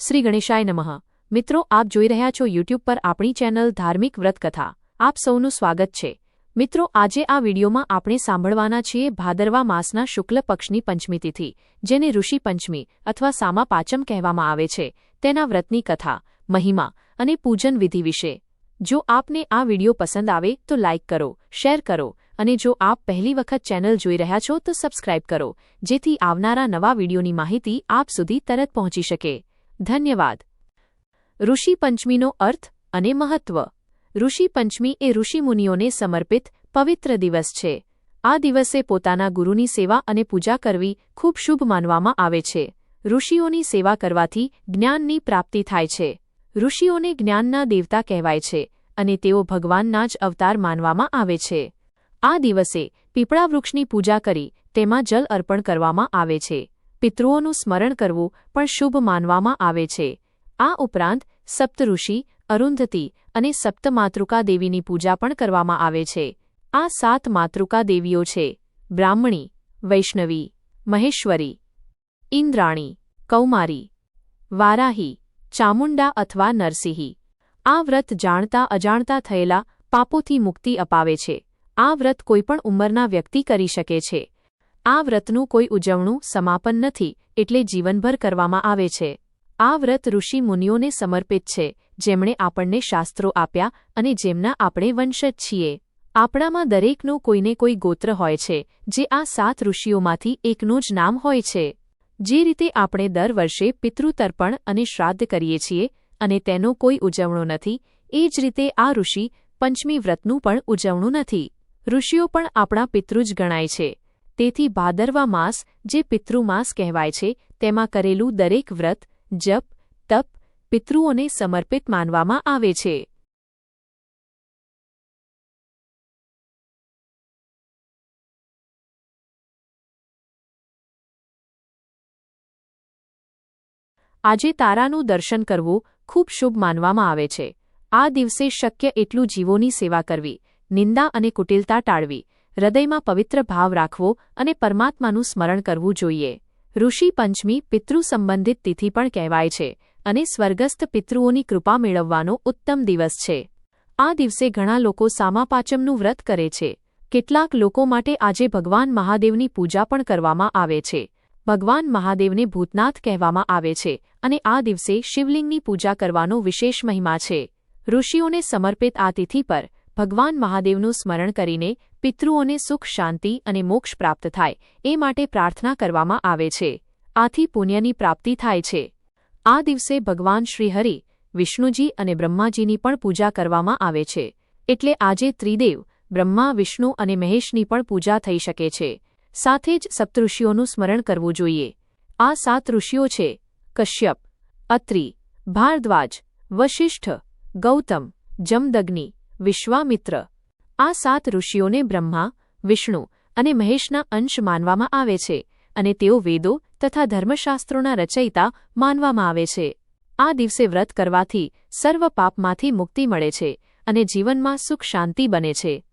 શ્રી ગણેશાય નમઃ. મિત્રો, આપ જોઈ રહ્યા છો યુટ્યુબ પર આપણી ચેનલ ધાર્મિક વ્રત કથા આપ સૌનું સ્વાગત છે. મિત્રો, આજે આ વિડીયોમાં આપણે સાંભળવાના છીએ ભાદરવા માસના શુક્લ પક્ષની પંચમી તિથિ, જેને ઋષિ પંચમી અથવા સામા પાચમ કહેવામાં આવે છે. તેના વ્રતની કથા, મહિમા અને પૂજન વિધિ વિશે. જો આપને આ વીડિયો પસંદ આવે તો લાઇક કરો, શેર કરો અને જો આપ પહેલી વખત ચેનલ જોઈ રહ્યા છો તો સબસ્ક્રાઇબ કરો, જેથી આવનારા નવા વિડીયોની માહિતી આપ સુધી તરત પહોંચી શકે. ધન્યવાદ. ઋષિ પંચમીનો અર્થ અને મહત્વ. ઋષિ પંચમી એ ઋષિમુનિઓને સમર્પિત પવિત્ર દિવસ છે. આ દિવસે પોતાના ગુરુની સેવા અને પૂજા કરવી ખૂબ શુભ માનવામાં આવે છે. ઋષિઓની સેવા કરવાથી જ્ઞાનની પ્રાપ્તિ થાય છે. ઋષિઓને જ્ઞાનના દેવતા કહેવાય છે અને તેઓ ભગવાનના જ અવતાર માનવામાં આવે છે. આ દિવસે પીપળા વૃક્ષની પૂજા કરી તેમાં જલ અર્પણ કરવામાં આવે છે. પિતૃઓનું સ્મરણ કરવું પણ શુભ માનવામાં આવે છે. આ ઉપરાંત, સપ્તઋષિ, અરુંધતી અને સપ્તમાતૃકા દેવીની પૂજા પણ કરવામાં આવે છે. આ સાત માતૃકા દેવીઓ છે. બ્રાહ્મણી, વૈષ્ણવી, મહેશ્વરી, ઇન્દ્રાણી, કૌમારી, વારાહી, ચામુંડા અથવા નરસિંહી. આ વ્રત જાણતા અજાણતા થયેલા પાપોથી મુક્તિ અપાવે છે. આ વ્રત કોઈપણ ઉંમરના વ્યક્તિ કરી શકે છે. આ વ્રતનું કોઈ ઉજવણું, સમાપન નથી, એટલે જીવનભર કરવામાં આવે છે. આ વ્રત ઋષિ મુનિઓને સમર્પિત છે, જેમણે આપણને શાસ્ત્રો આપ્યા અને જેમના આપણે વંશજ છીએ. આપણામાં દરેકનું કોઈને કોઈ ગોત્ર હોય છે, જે આ સાત ઋષિઓમાંથી એકનું જ નામ હોય છે. જે રીતે આપણે દર વર્ષે પિતૃતર્પણ અને શ્રાદ્ધ કરીએ છીએ, અને તેનો કોઈ ઉજવણો નથી, એ જ રીતે આ ઋષિ પંચમી વ્રતનું પણ ઉજવણું નથી. ઋષિઓ પણ આપણા પિતૃ જ ગણાય છે. તેથી ભાદરવા માસ, જે પિતૃમાસ કહેવાય છે, તેમાં કરેલું દરેક વ્રત, જપ, તપ પિતૃઓને સમર્પિત માનવામાં આવે છે. આજે તારાનું દર્શન કરવું ખૂબ શુભ માનવામાં આવે છે. આ દિવસે શક્ય એટલું જીવોની સેવા કરવી, નિંદા અને કુટિલતા ટાળવી હૃદયમાં પવિત્ર ભાવ રાખવો અને પરમાત્માનું સ્મરણ કરવું જોઈએ. ઋષિ પંચમી પિતૃ સંબંધિત તિથિ પણ કહેવાય છે અને સ્વર્ગસ્થ પિતૃઓની કૃપા મેળવવાનો ઉત્તમ દિવસ છે. આ દિવસે ઘણા લોકો સામાપાચમનું વ્રત કરે છે. કેટલાક લોકો માટે આજે ભગવાન મહાદેવની પૂજા પણ કરવામાં આવે છે. ભગવાન મહાદેવને ભૂતનાથ કહેવામાં આવે છે અને આ દિવસે શિવલિંગની પૂજા કરવાનો વિશેષ મહિમા છે. ઋષિઓને સમર્પિત આ તિથિ પર ભગવાન મહાદેવનું સ્મરણ કરીને પિતૃઓને સુખ, શાંતિ અને મોક્ષ પ્રાપ્ત થાય એ માટે પ્રાર્થના કરવામાં આવે છે. આથી પુણ્યની પ્રાપ્તિ થાય છે. આ દિવસે ભગવાન શ્રીહરિ, વિષ્ણુજી અને બ્રહ્માજીની પણ પૂજા કરવામાં આવે છે. એટલે આજે ત્રિદેવ, બ્રહ્મા, વિષ્ણુ અને મહેશની પણ પૂજા થઈ શકે છે. સાથે જ સપ્તઋષિઓનું સ્મરણ કરવું જોઈએ. આ સાત ઋષિઓ છે. કશ્યપ, અત્રિ, ભારદ્વાજ, વશિષ્ઠ, ગૌતમ, જમદગ્નિ વિશ્વામિત્ર. આ સાત ઋષિઓને બ્રહ્મા, વિષ્ણુ અને મહેશના અંશ માનવામાં આવે છે અને તેઓ વેદો તથા ધર્મશાસ્ત્રોના રચયિતા માનવામાં આવે છે. આ દિવસે વ્રત કરવાથી સર્વ પાપમાંથી મુક્તિ મળે છે અને જીવનમાં સુખ શાંતિ બને છે.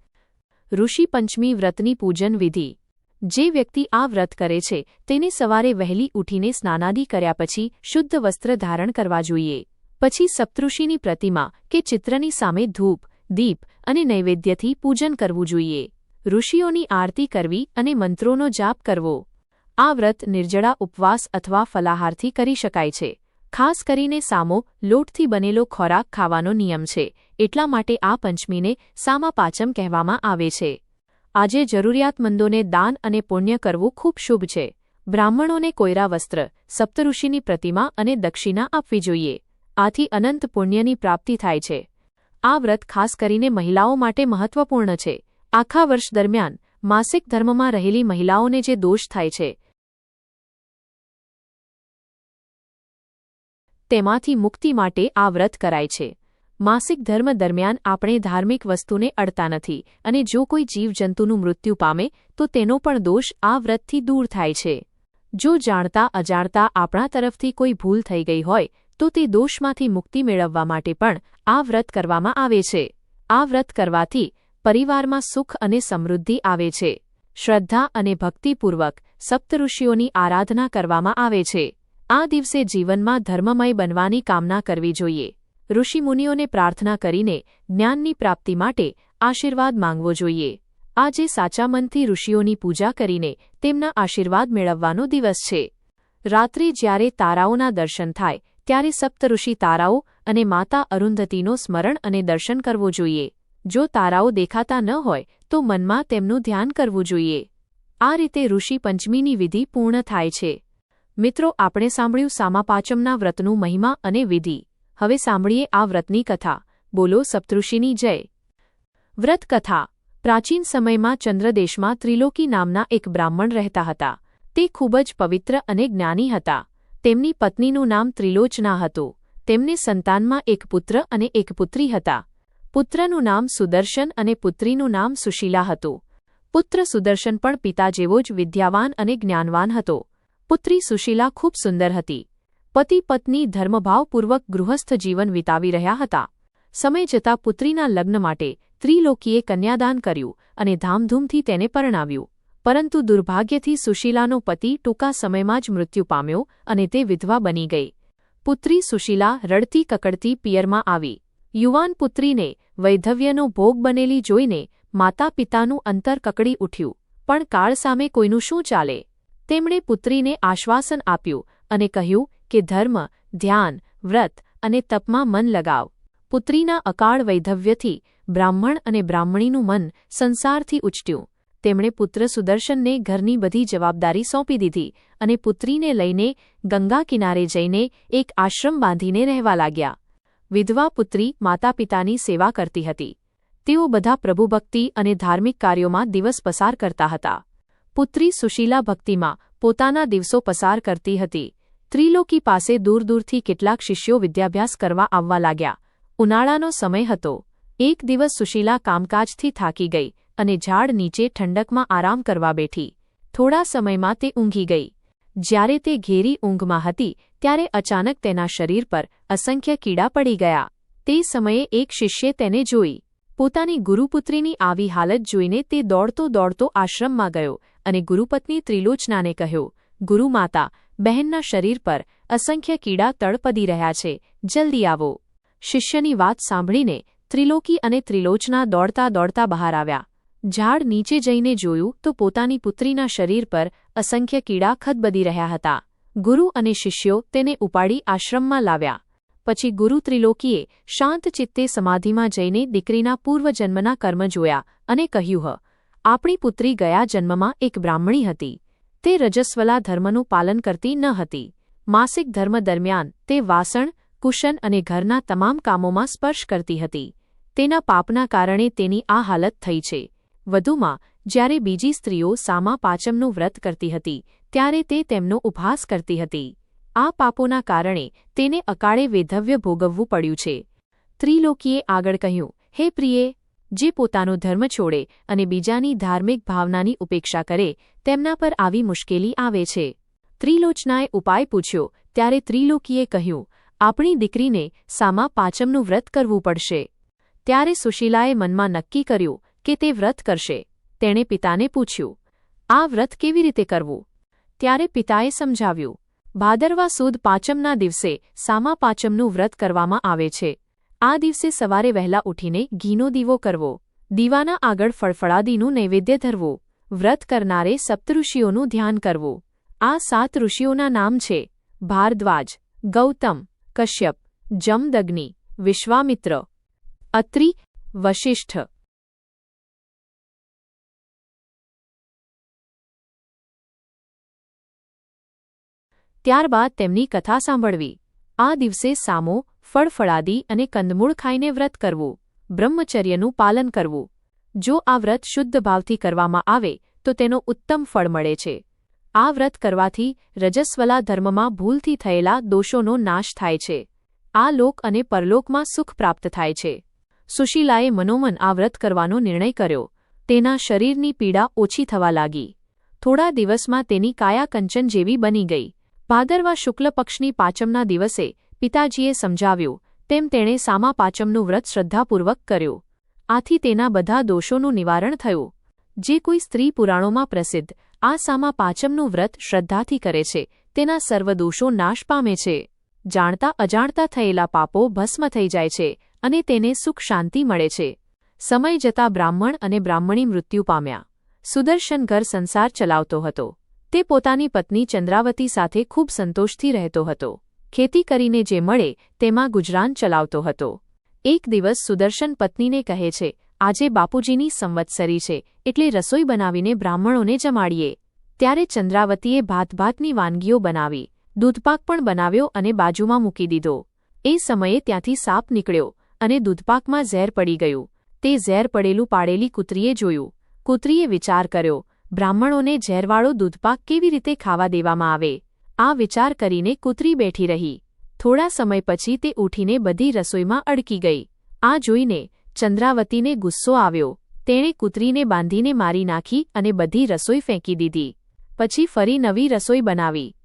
ઋષિ પંચમી વ્રતની પૂજન વિધિ. જે વ્યક્તિ આ વ્રત કરે છે તેને સવારે વહેલી ઉઠીને સ્નાનાદિ કર્યા પછી શુદ્ધ વસ્ત્ર ધારણ કરવા જોઈએ. પછી સપ્તૃષિની પ્રતિમા કે ચિત્રની સામે ધૂપ દીપ અને નૈવેદ્યથી પૂજન કરવું જોઈએ. ઋષિઓની આરતી કરવી અને મંત્રોનો જાપ કરવો. આ વ્રત નિર્જળા ઉપવાસ અથવા ફલાહારથી કરી શકાય છે. ખાસ કરીને સામો, લોટથી બનેલો ખોરાક ખાવાનો નિયમ છે. એટલા માટે આ પંચમીને સામા પાચમ કહેવામાં આવે છે. આજે જરૂરિયાતમંદોને દાન અને પુણ્ય કરવું ખૂબ શુભ છે. બ્રાહ્મણોને કોયરા વસ્ત્ર, સપ્તઋષિની પ્રતિમા અને દક્ષિણા આપવી જોઈએ. આથી અનંત પુણ્યની પ્રાપ્તિ થાય છે. આ વ્રત ખાસ કરીને મહિલાઓ માટે મહત્વપૂર્ણ છે. આખા વર્ષ દરમિયાન માસિક ધર્મમાં રહેલી મહિલાઓને જે દોષ થાય છે, તેમાંથી મુક્તિ માટે આ વ્રત કરાય છે. માસિક ધર્મ દરમિયાન આપણે ધાર્મિક વસ્તુને અડતા નથી અને જો કોઈ જીવજંતુનું મૃત્યુ પામે, તો તેનો પણ દોષ આ વ્રતથી દૂર થાય છે. જો જાણતા અજાણતા આપણા તરફથી કોઈ ભૂલ થઈ ગઈ હોય તો તે દોષમાંથી મુક્તિ મેળવવા માટે પણ આ વ્રત કરવામાં આવે છે. આ વ્રત કરવાથી પરિવારમાં સુખ અને સમૃદ્ધિ આવે છે. શ્રદ્ધા અને ભક્તિપૂર્વક સપ્તઋષિઓની આરાધના કરવામાં આવે છે. આ દિવસે જીવનમાં ધર્મમય બનવાની કામના કરવી જોઈએ. ઋષિમુનિઓને પ્રાર્થના કરીને જ્ઞાનની પ્રાપ્તિ માટે આશીર્વાદ માંગવો જોઈએ. આજે સાચા મનથી ઋષિઓની પૂજા કરીને તેમના આશીર્વાદ મેળવવાનો દિવસ છે. રાત્રે જ્યારે તારાઓના દર્શન થાય ત્યારે સપ્તઋષિ તારાઓ અને માતા અરુંધતીનો સ્મરણ અને દર્શન કરવું જોઈએ. જો તારાઓ દેખાતા ન હોય, તો મનમાં તેમનું ધ્યાન કરવું જોઈએ. આ રીતે ઋષિ પંચમીની વિધિ પૂર્ણ થાય છે. મિત્રો, આપણે સાંભળ્યું સામાપાચમના વ્રતનું મહિમા અને વિધિ. હવે સાંભળીએ આ વ્રતની કથા. બોલો, સપ્તઋષિની જય. વ્રત કથા પ્રાચીન સમયમાં ચંદ્રદેશમાં ત્રિલોકી નામના એક બ્રાહ્મણ રહેતા હતા. તે ખૂબ જ પવિત્ર અને જ્ઞાની હતા. તેમની પત્નીનું નામ ત્રિલોચના હતું. તેમને સંતાનમાં એક પુત્ર અને એક પુત્રી હતા. પુત્રનું નામ સુદર્શન અને પુત્રીનું નામ સુશીલા હતું. પુત્ર સુદર્શન પણ પિતા જેવો જ વિદ્યાવાન અને જ્ઞાનવાન હતો. પુત્રી સુશીલા ખૂબ સુંદર હતી. પતિ પત્ની ધર્મભાવપૂર્વક ગૃહસ્થ જીવન વિતાવી રહ્યા હતા. સમય જતાં પુત્રીના લગ્ન માટે ત્રિલોકીએ કન્યાદાન કર્યું અને ધામધૂમથી તેને પરણાવ્યું. પરંતુ દુર્ભાગ્યથી સુશીલાનો પતિ ટૂંકા સમયમાં જ મૃત્યુ પામ્યો અને તે વિધવા બની ગઈ. પુત્રી સુશીલા રડતી કકડતી પિયરમાં આવી. યુવાન પુત્રીને વૈધવ્યનો ભોગ બનેલી જોઈને માતા પિતાનું અંતર કકડી ઉઠ્યું. પણ કાળ સામે કોઈનું શું ચાલે? તેમણે પુત્રીને આશ્વાસન આપ્યું અને કહ્યું કે, ધર્મ, ધ્યાન, વ્રત અને તપમાં મન લગાવ. પુત્રીના અકાળ વૈધવ્યથી બ્રાહ્મણ અને બ્રાહ્મણીનું મન સંસારથી ઉચટ્યું તેમણે પુત્ર સુદર્શનને ઘરની બધી જવાબદારી સોંપી દીધી અને પુત્રીને લઈને ગંગા કિનારે જઈને એક આશ્રમ બાંધીને રહેવા લાગ્યા. વિધવા પુત્રી માતા પિતાની સેવા કરતી હતી. તેઓ બધા પ્રભુભક્તિ અને ધાર્મિક કાર્યોમાં દિવસ પસાર કરતા હતા. પુત્રી સુશીલા ભક્તિમાં પોતાના દિવસો પસાર કરતી હતી. ત્રિલોકી પાસે દૂર દૂરથી કેટલાક શિષ્યો વિદ્યાભ્યાસ કરવા આવવા લાગ્યા. ઉનાળાનો સમય હતો. એક દિવસ સુશીલા કામકાજથી થાકી ગઈ. અને ઝાડ નીચે ઠંડકમાં આરામ કરવા બેઠી. થોડા સમયમાં તે ઊંઘી ગઈ. જ્યારે તે ઘેરી ઊંઘમાં હતી, ત્યારે અચાનક તેના શરીર પર અસંખ્ય કીડા પડી ગયા. તે સમયે એક શિષ્યે તેને જોઈ. પોતાની ગુરુપુત્રીની આવી હાલત જોઈને તે દોડતો દોડતો આશ્રમમાં ગયો અને ગુરુપત્ની ત્રિલોચનાને કહ્યું ગુરુમાતા બહેનના શરીર પર અસંખ્ય કીડા તળપદી રહ્યા છે. જલ્દી આવો. શિષ્યની વાત સાંભળીને ત્રિલોકી અને ત્રિલોચના દોડતા દોડતા બહાર આવ્યા. ઝાડ નીચે જઈને જોયું તો પોતાની પુત્રીના શરીર પર અસંખ્ય કીડા ખદબદી રહ્યા હતા. ગુરુ અને શિષ્યો તેને ઉપાડી આશ્રમમાં લાવ્યા. પછી ગુરુ ત્રિલોકીએ શાંત ચિત્તે સમાધિમાં જઈને દીકરીના પૂર્વજન્મના કર્મ જોયા અને કહ્યું, હ, આપણી પુત્રી ગયા જન્મમાં એક બ્રાહ્મણી હતી. તે રજસ્વલા ધર્મનું પાલન કરતી ન હતી. માસિક ધર્મ દરમિયાન તે વાસણ, કુશન અને ઘરના તમામ કામોમાં સ્પર્શ કરતી હતી. તેના પાપના કારણે તેની આ હાલત થઈ છે. વધુમાં, જ્યારે બીજી સ્ત્રીઓ સામા પાચમનું વ્રત કરતી હતી, ત્યારે તે તેમનો ઉપહાસ કરતી હતી. આ પાપોના કારણે તેને અકાળે વેધવ્ય ભોગવવું પડ્યું છે. ત્રિલોકીએ આગળ કહ્યું, હે પ્રિયે, જે પોતાનો ધર્મ છોડે અને બીજાની ધાર્મિક ભાવનાની ઉપેક્ષા કરે, તેમના પર આવી મુશ્કેલી આવે છે. ત્રિલોચનાએ ઉપાય પૂછ્યો, ત્યારે ત્રિલોકીએ કહ્યું, આપણી દીકરીને સામા પાચમનું વ્રત કરવું પડશે. ત્યારે સુશીલાએ મનમાં નક્કી કર્યું કે તે વ્રત કરશે? તેણે પિતાને પૂછ્યું, આ વ્રત કેવી રીતે કરવું? ત્યારે પિતાએ સમજાવ્યું, ભાદરવા સુદ પાંચમના દિવસે સામા પાંચમનું વ્રત કરવામાં આવે છે. આ દિવસે સવારે વહેલા ઉઠીને ઘીનો દીવો કરવો, દીવાના આગળ ફળફળાદીનું નૈવેદ્ય ધરવું, વ્રત કરનારે સપ્તઋષિઓનું ધ્યાન કરવું. આ સાત ઋષિઓના નામ છે, ભારદ્વાજ, ગૌતમ, કશ્યપ, જમદગ્નિ, વિશ્વામિત્ર, અત્રિ, વશિષ્ઠ ત્યારબાદ તેમની કથા સાંભળવી. આ દિવસે સામો, ફળફળાદી અને કંદમૂળ ખાઈને વ્રત કરવું, બ્રહ્મચર્યનું પાલન કરવું. જો આ વ્રત શુદ્ધ ભાવથી કરવામાં આવે, તો તેનો ઉત્તમ ફળ મળે છે. આ વ્રત કરવાથી રજસ્વલા ધર્મમાં ભૂલથી થયેલા દોષોનો નાશ થાય છે. આ લોક અને પરલોકમાં સુખ પ્રાપ્ત થાય છે. સુશીલાએ મનોમન આ વ્રત કરવાનો નિર્ણય કર્યો. તેના શરીરની પીડા ઓછી થવા લાગી. થોડા દિવસમાં તેની કાયા કંચન જેવી બની ગઈ. ભાદરવા શુક્લ પક્ષની પાચમના દિવસે પિતાજીએ સમજાવ્યું, તેમ તેણે સામા પાચમનું વ્રત શ્રદ્ધાપૂર્વક કર્યું. આથી તેના બધા દોષોનું નિવારણ થયું. જે કોઈ સ્ત્રી પુરાણોમાં પ્રસિદ્ધ, આ સામા પાચમનું વ્રત શ્રદ્ધાથી કરે છે, તેના સર્વ દોષો નાશ પામે છે. જાણતા અજાણતા થયેલા પાપો ભસ્મ થઈ જાય છે અને તેને સુખ શાંતિ મળે છે. સમય જતા બ્રાહ્મણ અને બ્રાહ્મણી મૃત્યુ પામ્યા. સુદર્શન ઘર સંસાર ચલાવતો હતો. તે પોતાની પત્ની ચંદ્રાવતી સાથે ખૂબ સંતોષથી રહેતો હતો. ખેતી કરીને જે મળે, તેમાં ગુજરાન ચલાવતો હતો. એક દિવસ સુદર્શન પત્નીને કહે છે, આજે બાપુજીની સંવત્સરી છે, એટલે રસોઈ બનાવીને બ્રાહ્મણોને જમાડીએ. ત્યારે ચંદ્રાવતીએ ભાતભાતની વાનગીઓ બનાવી, દૂધપાક પણ બનાવ્યો અને બાજુમાં મૂકી દીધો. એ સમયે ત્યાંથી સાપ નીકળ્યો અને દૂધપાકમાં ઝેર પડી ગયું. તે ઝેર પડેલું પાડેલી કૂતરીએ જોયું. કૂતરીએ વિચાર કર્યો બ્રાહ્મણોને ઝેરવાળો દૂધપાક કેવી રીતે ખાવા દેવામાં આવે? આ વિચાર કરીને કૂતરી બેઠી રહી. થોડા સમય પછી તે ઉઠીને બધી રસોઈમાં અડકી ગઈ. આ જોઈને ચંદ્રાવતીને ગુસ્સો આવ્યો. તેણે કૂતરીને બાંધીને મારી નાખી અને બધી રસોઈ ફેંકી દીધી. પછી ફરી નવી રસોઈ બનાવી.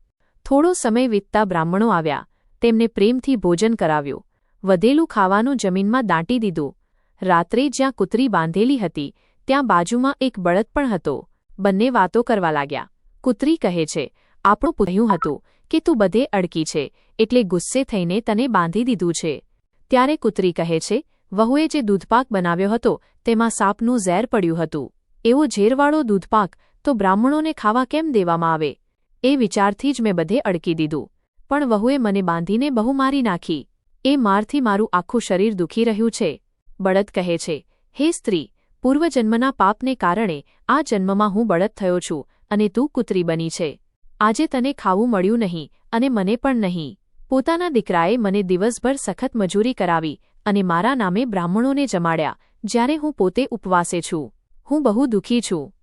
થોડો સમય વીતતા બ્રાહ્મણો આવ્યા. તેમને પ્રેમથી ભોજન કરાવ્યું. વધેલું ખાવાનું જમીનમાં દાંટી દીધું. રાત્રે જ્યાં કૂતરી બાંધેલી હતી, ત્યાં બાજુમાં એક બળદ પણ હતો. બંને વાતો કરવા લાગ્યા. કૂતરી કહે છે, આપણું પૂછ્યું હતું કે તું બધે અડકી છે, એટલે ગુસ્સે થઈને તને બાંધી દીધું છે. ત્યારે કૂતરી કહે છે, વહુએ જે દૂધપાક બનાવ્યો હતો, તેમાં સાપનું ઝેર પડ્યું હતું. એવો ઝેરવાળો દૂધપાક તો બ્રાહ્મણોને ખાવા કેમ દેવામાં આવે? એ વિચારથી જ મેં બધે અડકી દીધું. પણ વહુએ મને બાંધીને બહુ મારી નાખી. એ મારથી મારું આખું શરીર દુખી રહ્યું છે. બળદ કહે છે, હે સ્ત્રી પૂર્વજન્મના પાપને કારણે આ જન્મમાં હું બળદ થયો છું અને તું કૂતરી બની છે. આજે તને ખાવું મળ્યું નહીં અને મને પણ નહીં. પોતાના દીકરાએ મને દિવસભર સખત મજૂરી કરાવી અને મારા નામે બ્રાહ્મણોને જમાડ્યા, જ્યારે હું પોતે ઉપવાસે છું. હું બહુ દુઃખી છું.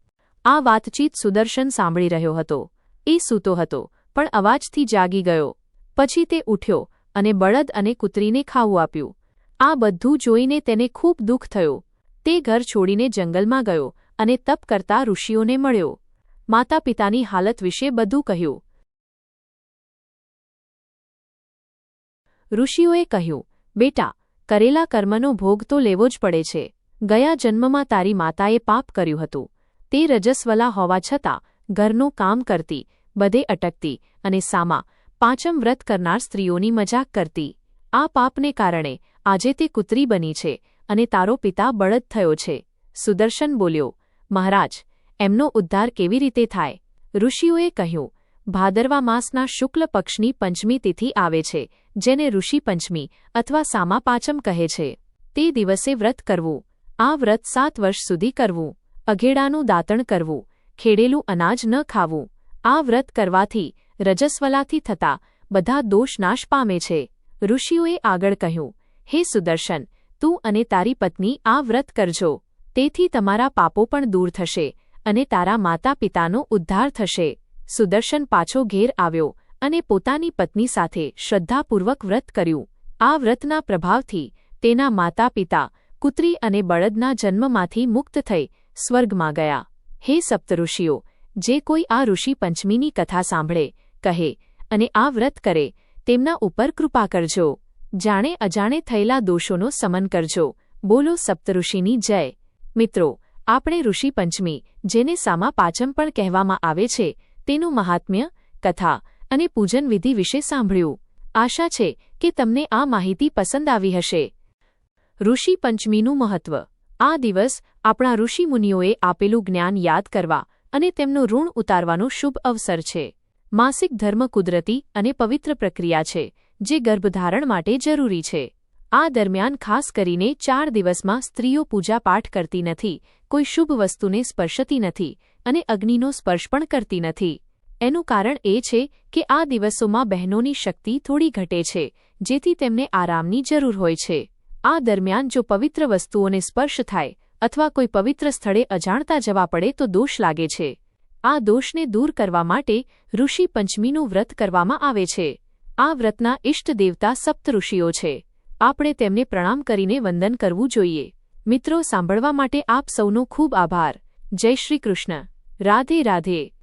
આ વાતચીત સુદર્શન સાંભળી રહ્યો હતો. એ સૂતો હતો, પણ અવાજથી જાગી ગયો. પછી તે ઉઠ્યો અને બળદ અને કૂતરીને ખાવું આપ્યું. આ બધું જોઈને તેને ખૂબ દુઃખ થયું. તે ઘર છોડીને જંગલમાં ગયો અને તપ કરતા ઋષિઓને મળ્યો. માતા પિતાની હાલત વિશે બધું કહ્યું. ઋષિઓએ કહ્યું, બેટા, કરેલા કર્મનો ભોગ તો લેવો જ પડે છે. ગયા જન્મમાં તારી માતાએ પાપ કર્યું હતું. તે રજસ્વલા હોવા છતાં, ઘરનું કામ કરતી, બધે અટકતી અને સામા, પાંચમ વ્રત કરનાર સ્ત્રીઓની મજાક કરતી. આ પાપને કારણે, આજે તે કૂતરી બની છે. અને તારો પિતા બળદ થયો છે. સુદર્શન બોલ્યો, મહારાજ, એમનો ઉદ્ધાર કેવી રીતે થાય? ઋષિઓએ કહ્યું, ભાદરવા માસના શુક્લ પક્ષની પંચમી તિથિ આવે છે, જેને ઋષિ પંચમી અથવા સામા પાંચમ કહે છે. તે દિવસે વ્રત કરવું, આ વ્રત સાત વર્ષ સુધી કરવું, અઘેડાનું દાંતણ કરવું, ખેડેલું અનાજ ન ખાવું, આ વ્રત કરવાથી રજસ્વલાથી થતા બધા દોષ નાશ પામે છે. ઋષિઓએ આગળ કહ્યું, હે સુદર્શન તું અને તારી પત્ની આ વ્રત કરજો. તેથી તમારા પાપો પણ દૂર થશે અને તારા માતા પિતાનો ઉદ્ધાર થશે. સુદર્શન પાછો ઘેર આવ્યો અને પોતાની પત્ની સાથે શ્રદ્ધાપૂર્વક વ્રત કર્યું. આ વ્રતના પ્રભાવથી તેના માતા પિતા કુતરી અને બળદના જન્મમાંથી મુક્ત થઈ સ્વર્ગમાં ગયા. હે સપ્તઋષિઓ, જે કોઈ આ ઋષિ પંચમીની કથા સાંભળે, કહે અને આ વ્રત કરે, તેમના ઉપર કૃપા કરજો. જાણે અજાણે થયેલા દોષોનો સમન કરજો. બોલો સપ્તઋષિની જય. મિત્રો, આપણે ઋષિ પંચમી, જેને સામા પાચમ પણ કહેવામાં આવે છે, તેનું મહાત્મ્ય, કથા અને પૂજન વિધિ વિશે સાંભળ્યું. આશા છે કે તમને આ માહિતી પસંદ આવી હશે. ઋષિ પંચમીનું મહત્વ. આ દિવસ આપણા ઋષિમુનિઓએ આપેલું જ્ઞાન યાદ કરવા અને તેમનું ઋણ ઉતારવાનો શુભ અવસર છે. માસિક ધર્મ કુદરતી અને પવિત્ર પ્રક્રિયા છે. જે ગર્ભધારણ માટે જરૂરી છે. આ દરમિયાન ખાસ કરીને ચાર દિવસમાં સ્ત્રીઓ પૂજાપાઠ કરતી નથી, કોઈ શુભ વસ્તુને સ્પર્શતી નથી અને અગ્નિનો સ્પર્શ પણ કરતી નથી. એનું કારણ એ છે કે આ દિવસોમાં બહેનોની શક્તિ થોડી ઘટે છે, જેથી તેમને આરામની જરૂર હોય છે. આ દરમિયાન જો પવિત્ર વસ્તુઓને સ્પર્શ થાય અથવા કોઈ પવિત્ર સ્થળે અજાણતા જવા પડે તો દોષ લાગે છે. આ દોષને દૂર કરવા માટે ઋષિ પંચમીનું વ્રત કરવામાં આવે છે. આ વ્રતના ઇષ્ટ દેવતા સપ્ત ઋષિઓ છે. આપણે તેમને પ્રણામ કરીને વંદન કરવું જોઈએ. મિત્રો, સાંભળવા માટે આપ સૌનો ખૂબ આભાર. જય શ્રી કૃષ્ણ. રાધે રાધે.